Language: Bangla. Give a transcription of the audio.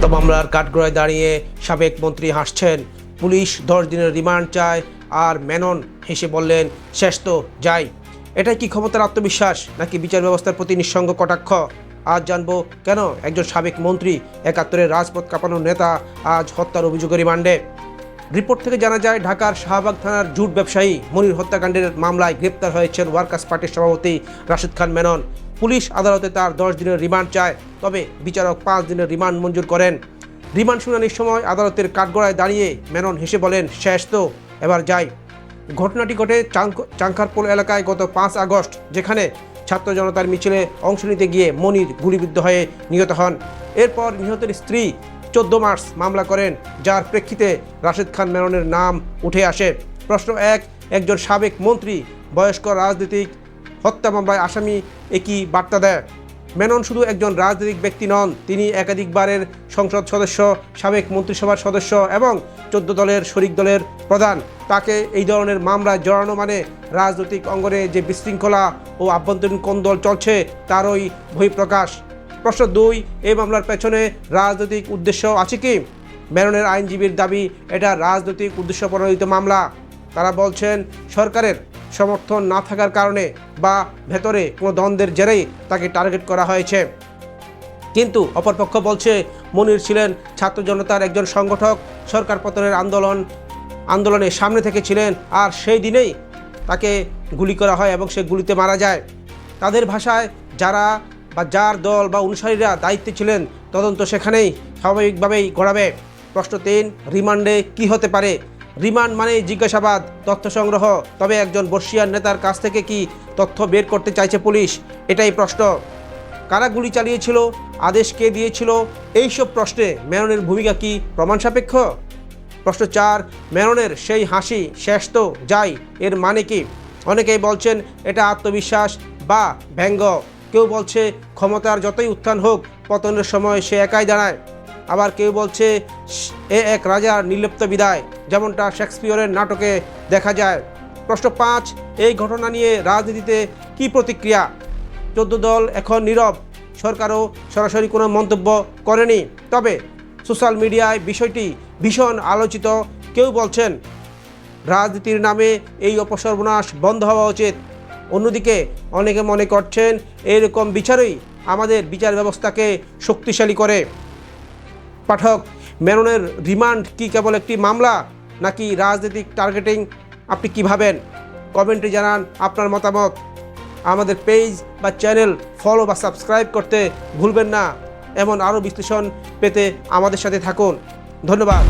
হত্যা মামলার কাঠগড়ায় দাঁড়িয়ে সাবেক মন্ত্রী হাসছেন। পুলিশ দশ দিনের রিমান্ড চায় আর মেনন হেসে বললেন, শেষ তো, যাই। এটাই কি ক্ষমতার আত্মবিশ্বাস নাকি বিচার ব্যবস্থার প্রতি নিঃসঙ্গ কটাক্ষ? আজ জানব কেন একজন সাবেক মন্ত্রী একাত্তরের রাজপথ কাঁপানোর নেতা আজ হত্যার অভিযোগে রিমান্ডে। রিপোর্ট থেকে জানা যায়, ঢাকার শাহবাগ থানার জুট ব্যবসায়ী মনির হত্যাকাণ্ডের মামলায় গ্রেপ্তার হয়েছেন ওয়ার্কার্স পার্টির সভাপতি রাশিদ খান মেনন। পুলিশ আদালতে তার দশ দিনের রিমান্ড চায়, তবে বিচারক পাঁচ দিনের রিমান্ড মঞ্জুর করেন। রিমান্ড শুনানির সময় আদালতের কাঠগড়ায় দাঁড়িয়ে মেনন হেসে বলেন, শেষ তো, এবার যাই। ঘটনাটি ঘটে চাঙ্কারপোল এলাকায় গত পাঁচ আগস্ট, যেখানে ছাত্র জনতার মিছিলে অংশ নিতে গিয়ে মনির গুলিবিদ্ধ হয়ে নিহত হন। এরপর নিহতের স্ত্রী চোদ্দ মার্চ মামলা করেন, যার প্রেক্ষিতে রাশেদ খান মেননের নাম উঠে আসে। প্রশ্ন এক, একজন সাবেক মন্ত্রী, বয়স্ক রাজনীতিক, হত্যা মামলায় আসামি একই বার্তা দেয়? মেনন শুধু একজন রাজনৈতিক ব্যক্তি নন, তিনি একাধিকবারের সংসদ সদস্য, সাবেক মন্ত্রিসভার সদস্য এবং চোদ্দ দলের শরিক দলের প্রধান। তাকে এই ধরনের মামলায় জড়ানো মানে রাজনৈতিক অঙ্গনে যে বিশৃঙ্খলা ও আভ্যন্তরীণ কোন্দল চলছে, তারই বহিঃপ্রকাশ। প্রশ্ন দুই, এই মামলার পেছনে রাজনৈতিক উদ্দেশ্য আছে কি? মেননের আইনজীবীর দাবি, এটা রাজনৈতিক উদ্দেশ্য প্রণোদিত মামলা। তারা বলছেন, সরকারের সমর্থন না থাকার কারণে বা ভেতরে কোনো দ্বন্দ্বের জেরেই তাকে টার্গেট করা হয়েছে। কিন্তু অপরপক্ষ বলছে, মনির ছিলেন ছাত্র জনতার একজন সংগঠক, সরকার পতনের আন্দোলন আন্দোলনের সামনে থেকে ছিলেন আর সেই দিনেই তাকে গুলি করা হয় এবং সে গুলিতে মারা যায়। তাদের ভাষায়, যারা বা যার দল বা অনুসারীরা দায়িত্বে ছিলেন, তদন্ত সেখানেই স্বাভাবিকভাবেই গড়াবে প্রশ্ন তিন, রিমান্ডে কি হতে পারে? রিমান্ড মানে জিজ্ঞাসাবাদ, তথ্য সংগ্রহ। তবে একজন বর্ষিয়ান নেতার কাছ থেকে কি তথ্য বের করতে চাইছে পুলিশ? এটাই প্রশ্ন। কারা গুলি চালিয়েছিল? আদেশ কে দিয়েছিল? এইসব প্রশ্নে মেননের ভূমিকা কি প্রমাণ সাপেক্ষ প্রশ্ন চার মেননের সেই হাসি শেষ তো, যাই, এর মানে কি? অনেকেই বলছেন এটা আত্মবিশ্বাস বা ব্যঙ্গ। কেউ বলছে ক্ষমতার যতই উত্থান হোক, পতনের সময় সে একাই দাঁড়ায়। আবার কেউ বলছে এ এক রাজার নির্লিপ্ত বিদায়, যেমনটা শেক্সপিয়রের নাটকে দেখা যায়। প্রশ্ন পাঁচ, এই ঘটনা নিয়ে রাজনীতিতে কি প্রতিক্রিয়া? চোদ্দ দল এখন নীরব, সরকারও সরাসরি কোনো মন্তব্য করেনি। তবে সোশ্যাল মিডিয়ায় বিষয়টি ভীষণ আলোচিত, কেউ বলছেন, রাজনীতির নামে এই অপসর্বনাশ বন্ধ হওয়া উচিত। অন্যদিকে অনেকে মনে করছেন এরকম বিচারই আমাদের বিচার ব্যবস্থাকে শক্তিশালী করে। পাঠক মেননের রিমান্ড কি কেবল একটি মামলা নাকি রাজনৈতিক টার্গেটিং? আপনি কি ভাবেন? কমেন্টে জানান আপনার মতামত। আমাদের পেজ বা চ্যানেল ফলো বা সাবস্ক্রাইব করতে ভুলবেন না। এমন আরও বিশ্লেষণ পেতে আমাদের সাথে থাকুন। ধন্যবাদ।